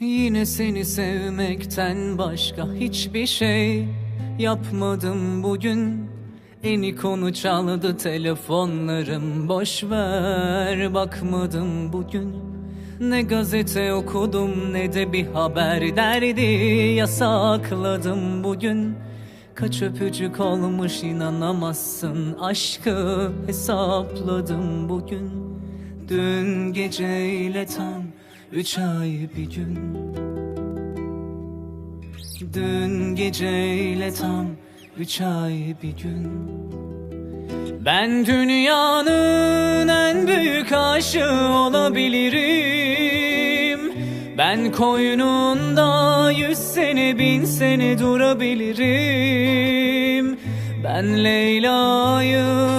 Yine seni sevmekten başka hiçbir şey yapmadım bugün. En ikonu çaldı telefonlarım boş ver bakmadım bugün. Ne gazete okudum ne de bir haber derdi yasakladım bugün. Kaç öpücük olmuş inanamazsın aşkı hesapladım bugün. Dün geceyle tam üç ay bir gün. Dün geceyle tam üç ay bir gün. Ben dünyanın en büyük aşığı olabilirim. Ben koynunda yüz sene bin sene durabilirim. Ben Leyla'yı,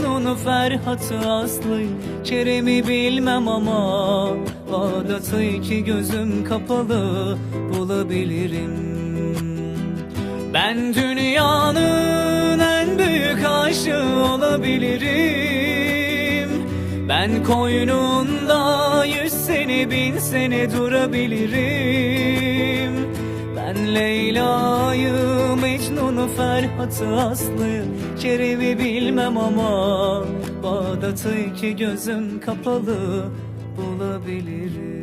Mecnun'u, Ferhat'ı, Aslı'yı, Kerem'i bilmem ama Bağdat'ı iki gözüm kapalı bulabilirim. Ben dünyanın en büyük aşığı olabilirim. Ben koynunda yüz sene bin sene durabilirim. Ben Leyla'yı, Mecnun'u, Ferhat'ı, Aslı'yı, Kerem'i bilmem ama Bağdat'ı iki gözüm kapalı bulabilirim